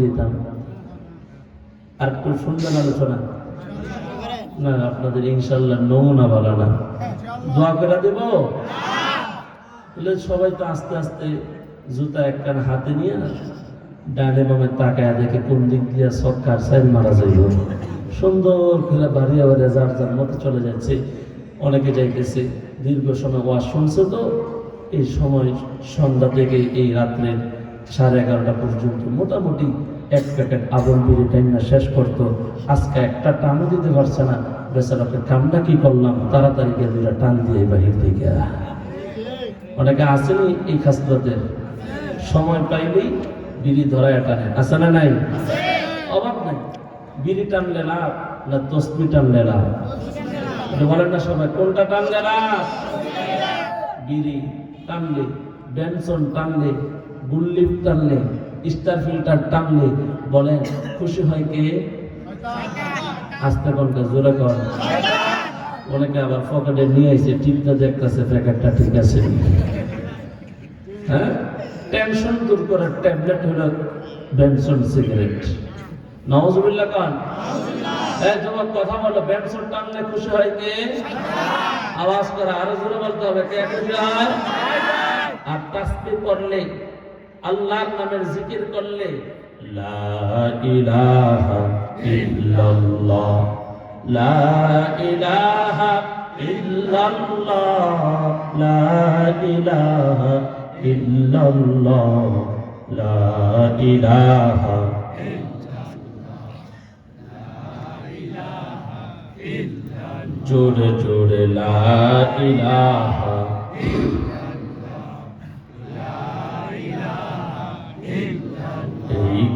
যেতাম। আর একটু শুনবেন আলোচনা। না, আপনাদের ইনশাল্লাহ নমুনা বলা না। দোয়া করে দেব? সবাই তো আস্তে আস্তে জুতা হাতে নিয়ে ডানে বামে তাকায় দেখে কোন দিক দিয়ে সরকার মারা যাইব। সুন্দর করে বাড়িয়ে যার যার মতো চলে যাচ্ছে। অনেকে যাইতেছে, দীর্ঘ সময় ওয়াজ শুনছে তো। এই সময় সন্ধ্যা থেকে এই রাত্রের সাড়ে এগারোটা পর্যন্ত মোটামুটি এক প্যাকেট আগুন বিড়ি টাইম না শেষ করতো। আজকে একটা টানও দিতে পারছে না। বেচারাকে কামটা কি করলাম? তাড়াতাড়ি গিয়ে দুইটা টান দিয়ে বাহির থেকে অনেকে আসেনি এই খাসলাতে। সময় পাইলেই বিড়ি ধরায় টানে। আছে না নাই? অভাব নাই। বিড়ি টানলে লাভ না তসবি টানলে লাভ? বলেন না সবাই, কোনটা টানলে লাভ? বিড়ি টানলে বেনসন টানলে গুল্লিপ টানলে, স্টার ফিল্টার টানলে বলেন, খুশি হয় কে? আস্তে কোনটা জোরে কর। অনেকে আবার পকেটে নিয়ে এসে টিপটা দেখতেছে, প্যাকেটটা ঠিক আছে। হ্যাঁ? টেনশন দূর করার ট্যাবলেট হলো বেনসন সিগারেট। নওয়াজুবিল্লাহ খান এই যুবক, কথা বলো বেনসন টানলে খুশি হয় কে? আওয়াজ করে আরও জোরে বলতে হবে, কে খুশি হয়? আর তাসবিহ করলে আল্লাহর নামের জিকির করলে লা ইলাহা জোরে জোরে লা ইলাহা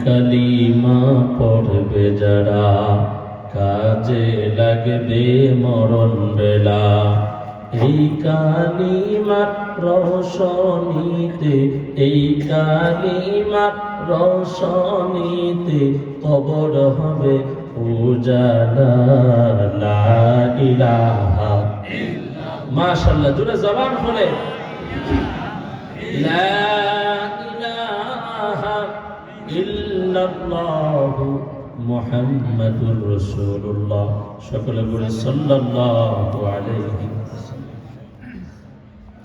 কালিমা পড়বে যারা, কাজে লাগবে মরণ বেলা। এই কালিমার রসনীতে এই কালিমার রসনীতে কবর হবে উজালা। মাশাআল্লাহ জুড়ে জবান হলে লা ইল্লাল্লাহ মুহাম্মাদুর রাসূলুল্লাহ সকলে বলে সাল্লাল্লাহু আলাইহি ওয়াসাল্লাম